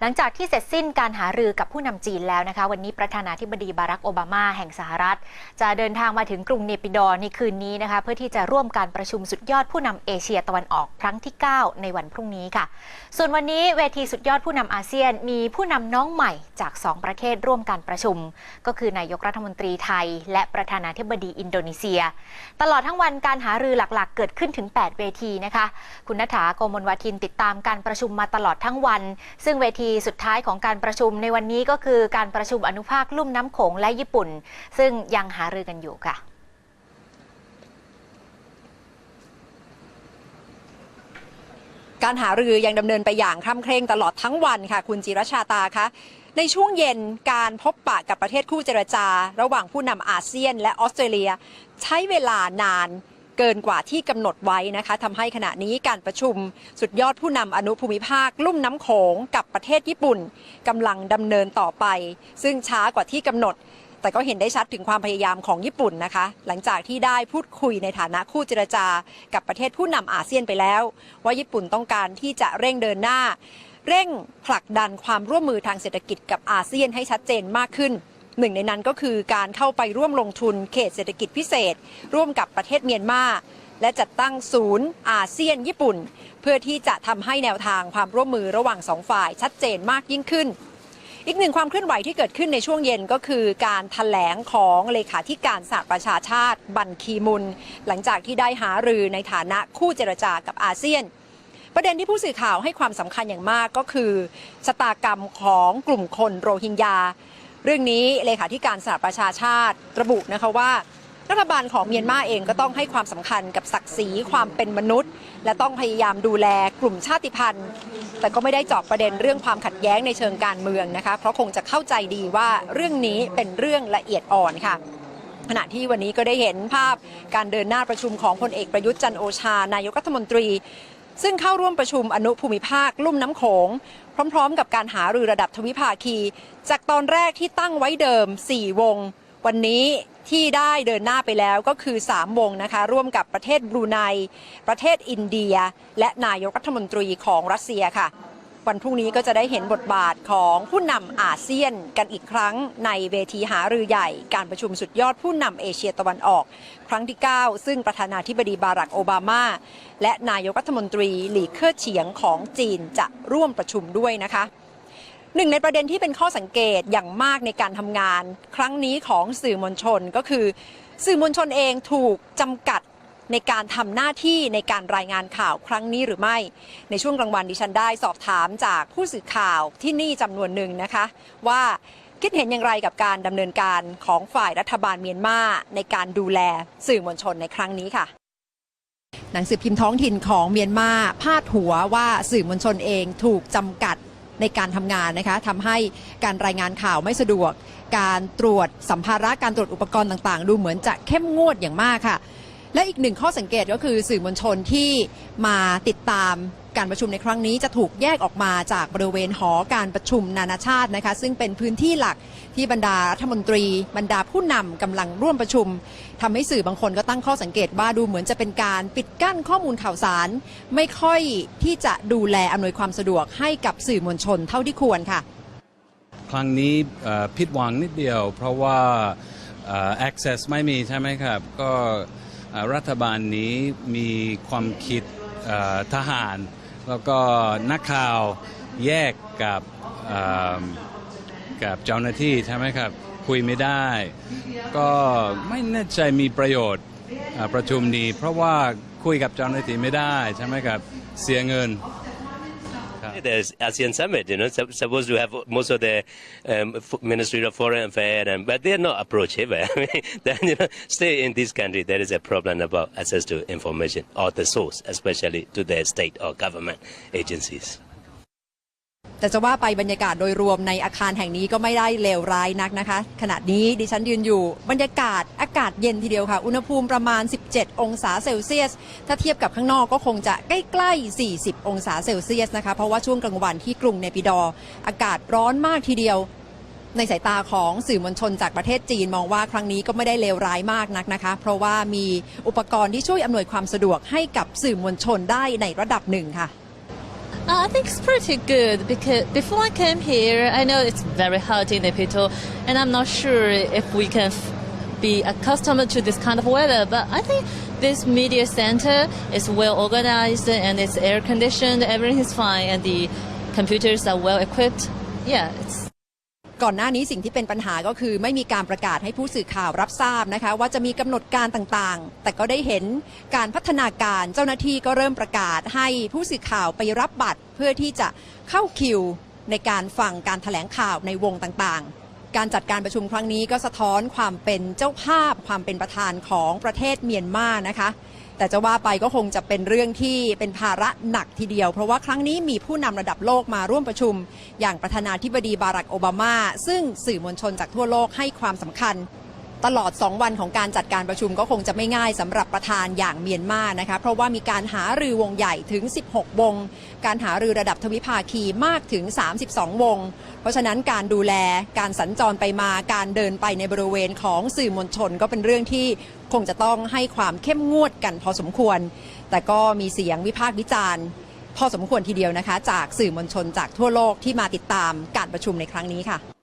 หลังจากที่เสร็จสิ้นการหารือกับผู้นำจีนแล้วนะคะ วันนี้ประธานาธิบดีบารักโอบามาแห่งสหรัฐ จะเดินทางมาถึงกรุงเนปิดอในคืนนี้นะคะเพื่อที่จะร่วมการประชุมสุดยอดผู้นำเอเชียตะวันออกครั้งที่ 9 ในวันพรุ่งนี้ค่ะ ส่วนวันนี้เวทีสุดยอดผู้นำอาเซียน มีผู้นำน้องใหม่จาก 2 ประเทศร่วมการประชุม ก็คือนายกรัฐมนตรีไทย และประธานาธิบดีอินโดนีเซีย ตลอดทั้งวันการหารือหลักๆ เกิดขึ้นถึง 8 เวทีนะคะ คุณนัฐาโกมลวาทินติดตามการประชุมมาตลอดทั้งวัน ซึ่งเวทีสุดท้ายของการประชุมในวันนี้ก็คือการประชุมอนุภาคลุ่มน้ำโขงและญี่ปุ่น ซึ่งยังหารือกันอยู่ค่ะการหารือยังดำเนินไปอย่างคร่ำเคร่งตลอดทั้งวันค่ะ คุณจิรชาตาคะในช่วงเย็นการพบปะกับประเทศคู่เจรจา ระหว่างผู้นำอาเซียนและออสเตรเลีย ใช้เวลานาน เกินกว่าที่กำหนดไว้นะคะทำให้ขณะนี้การประชุมสุดยอดผู้นำอนุภูมิภาค ลุ่มน้ำโขงกับประเทศญี่ปุ่นกำลังดำเนินต่อไป ซึ่งช้ากว่าที่กำหนด แต่ก็เห็นได้ชัดถึงความพยายามของญี่ปุ่นนะคะ หลังจากที่ได้พูดคุยในฐานะคู่เจรจา กับประเทศผู้นำอาเซียนไปแล้ว ว่าญี่ปุ่นต้องการที่จะเร่งเดินหน้า เร่งผลักดันความร่วมมือทางเศรษฐกิจกับอาเซียนให้ชัดเจนมากขึ้น หนึ่งในนั้นก็คือการเข้าไปร่วมลงทุนเขตเศรษฐกิจพิเศษ ร่วมกับประเทศเมียนมาและจัดตั้งศูนย์อาเซียนญี่ปุ่น เพื่อที่จะทำให้แนวทางความร่วมมือระหว่างสองฝ่ายชัดเจนมากยิ่งขึ้น อีกหนึ่งความเคลื่อนไหวที่เกิดขึ้นในช่วงเย็นก็คือการถแถลงของเลขาธิการสหประชาชาติ บันคีมุน หลังจากที่ได้หารือในฐานะคู่เจรจากับอาเซียน ประเด็นที่ผู้สื่อข่าวให้ความสำคัญอย่างมากก็คือชะตากรรมของกลุ่มคนโรฮิงญา เรื่องนี้เลขาธิการสหประชาชาติระบุนะคะว่ารัฐบาลของเมียนมาเองก็ต้องให้ความสำคัญกับศักดิ์ศรีความเป็นมนุษย์ และต้องพยายามดูแลกลุ่มชาติพันธุ์ แต่ก็ไม่ได้เจาะประเด็นเรื่องความขัดแย้งในเชิงการเมืองนะคะ เพราะคงจะเข้าใจดีว่าเรื่องนี้เป็นเรื่องละเอียดอ่อนค่ะขณะที่วันนี้ก็ได้เห็นภาพการเดินหน้าประชุมของพลเอกประยุทธ์จันโอชานายกรัฐมนตรี ซึ่งเข้าร่วมประชุมอนุภูมิภาคลุ่มน้ำโขง พร้อมๆ กับการหารือระดับทวิภาคี จากตอนแรกที่ตั้งไว้เดิม 4 วง วันนี้ที่ได้เดินหน้าไปแล้วก็คือ 3 วงนะคะ ร่วมกับประเทศบรูไน ประเทศอินเดีย และนายกรัฐมนตรีของรัสเซียค่ะ วันพรุ่งนี้ก็จะได้เห็นบทบาทของผู้นำอาเซียนกันอีกครั้งในเวทีหารือใหญ่ การประชุมสุดยอดผู้นำเอเชียตะวันออก ครั้งที่ 9 ซึ่งประธานาธิบดีบารักโอบามา และนายกรัฐมนตรีหลีเค่อเฉียงของจีนจะร่วมประชุมด้วยนะคะหนึ่งในประเด็นที่เป็นข้อสังเกตอย่างมากในการทำงาน ครั้งนี้ของสื่อมวลชนก็คือ สื่อมวลชนเองถูกจำกัด ในการทำหน้าที่ในการรายงานข่าวครั้งนี้หรือไม่ ในช่วงกลางวันดิฉันได้สอบถามจากผู้สื่อข่าวที่นี่จำนวนหนึ่งนะคะ ว่าคิดเห็นอย่างไรกับการดำเนินการของฝ่ายรัฐบาลเมียนมาในการดูแลสื่อมวลชนในครั้งนี้ค่ะหนังสือพิมพ์ท้องถิ่นของเมียนมาพาดหัวว่าสื่อมวลชนเองถูกจำกัดในการทำงานนะคะทำให้การรายงานข่าวไม่สะดวก การตรวจสัมภาระการตรวจอุปกรณ์ต่างๆ ดูเหมือนจะเข้มงวดอย่างมากค่ะ และอีกหนึ่งข้อสังเกตก็คือสื่อมวลชนที่มาติดตามการประชุมในครั้งนี้จะถูกแยกออกมาจากบริเวณหอการประชุมนานาชาตินะคะ ซึ่งเป็นพื้นที่หลักที่บรรดารัฐมนตรี บรรดาผู้นำกำลังร่วมประชุมทำให้สื่อบางคนก็ตั้งข้อสังเกตว่าดูเหมือนจะเป็นการปิดกั้นข้อมูลข่าวสาร ไม่ค่อยที่จะดูแลอำนวยความสะดวกให้กับสื่อมวลชนเท่าที่ควรค่ะ ครั้งนี้ผิดหวังนิดเดียว เพราะว่าเอ่อ access ไม่มีใช่ไหมครับก็ รัฐบาลนี้มีความคิดทหาร แล้วก็นักข่าวแยกกับกับเจ้าหน้าที่ใช่ไหมครับ คุยไม่ได้ ก็ไม่แน่ใจมีประโยชน์ประชุมนี้ เพราะว่าคุยกับเจ้าหน้าที่ไม่ได้ใช่ไหมครับ เสียเงิน There's ASEAN summit, you know, sup- supposed to have most of the um, Ministry of Foreign Affairs, and, but they're not approachable. I mean, you know, stay in this country, there is a problem about access to information or the source, especially to the state or government agencies. แต่จะว่าไปบรรยากาศโดยรวมในอาคารแห่งนี้ก็ไม่ได้เลวร้ายนักนะคะ ขณะนี้ดิฉันยืนอยู่ บรรยากาศอากาศเย็นทีเดียวค่ะ อุณหภูมิประมาณ 17 องศาเซลเซียส ถ้าเทียบกับข้างนอกก็คงจะใกล้ๆ 40 องศาเซลเซียสนะคะ เพราะว่าช่วงกลางวันที่กรุงเนปิดอ อากาศร้อนมากทีเดียวในสายตาของสื่อมวลชนจากประเทศจีนมองว่าครั้งนี้ก็ไม่ได้เลวร้ายมากนักนะคะ เพราะว่ามีอุปกรณ์ที่ช่วยอำนวยความสะดวกให้กับสื่อมวลชนได้ในระดับหนึ่งค่ะ Uh, I think it's pretty good because before I came here, I know it's very hot in Naypyidaw, and I'm not sure if we can be accustomed to this kind of weather. But I think this media center is well organized and it's air conditioned. Everything is fine, and the computers are well equipped. Yeah, it's ก่อนหน้านี้สิ่งที่เป็นปัญหาก็คือ ไม่มีการประกาศให้ผู้สื่อข่าวรับทราบนะคะ ว่าจะมีกำหนดการต่างๆ แต่ก็ได้เห็นการพัฒนาการเจ้าหน้าที่ก็เริ่มประกาศให้ผู้สื่อข่าวไปรับบัตร เพื่อที่จะเข้าคิวในการฟังการถแถลงข่าวในวงต่างๆ การจัดการประชุมครั้งนี้ก็สะท้อนความเป็นเจ้าภาพความเป็นประธานของประเทศเมียนมานะคะ แต่จะว่าไปก็คงจะเป็นเรื่องที่เป็นภาระหนักทีเดียว เพราะว่าครั้งนี้มีผู้นำระดับโลกมาร่วมประชุม อย่างประธานาธิบดีบารักโอบามา ซึ่งสื่อมวลชนจากทั่วโลกให้ความสำคัญ ตลอด 2 วันของการจัดการประชุมก็คงจะไม่ง่ายสำหรับประธานอย่างเมียนมานะคะเพราะว่ามีการหารือวงใหญ่ถึง 16 วง การหารือระดับทวิภาคีมากถึง 32 วง เพราะฉะนั้นการดูแลการสัญจรไปมาการเดินไปในบริเวณของสื่อมวลชน ก็เป็นเรื่องที่คงจะต้องให้ความเข้มงวดกันพอสมควร แต่ก็มีเสียงวิพากษ์วิจารณ์พอสมควรทีเดียวนะคะ จากสื่อมวลชนจากทั่วโลกที่มาติดตามการประชุมในครั้งนี้ค่ะ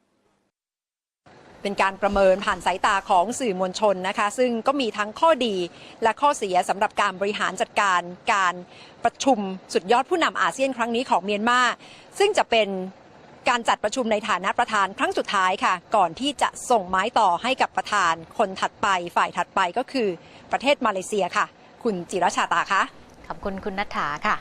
เป็นการประเมินผ่านสายตาของสื่อมวลชนนะคะ ซึ่งก็มีทั้งข้อดีและข้อเสียสำหรับการบริหารจัดการการประชุมสุดยอดผู้นำอาเซียนครั้งนี้ของเมียนมาซึ่งจะเป็นการจัดประชุมในฐานะประธานครั้งสุดท้ายค่ะ ก่อนที่จะส่งไม้ต่อให้กับประธานคนถัดไปฝ่ายถัดไปก็คือประเทศมาเลเซียค่ะ คุณจิรชาตาคะขอบคุณคุณนัฐาค่ะ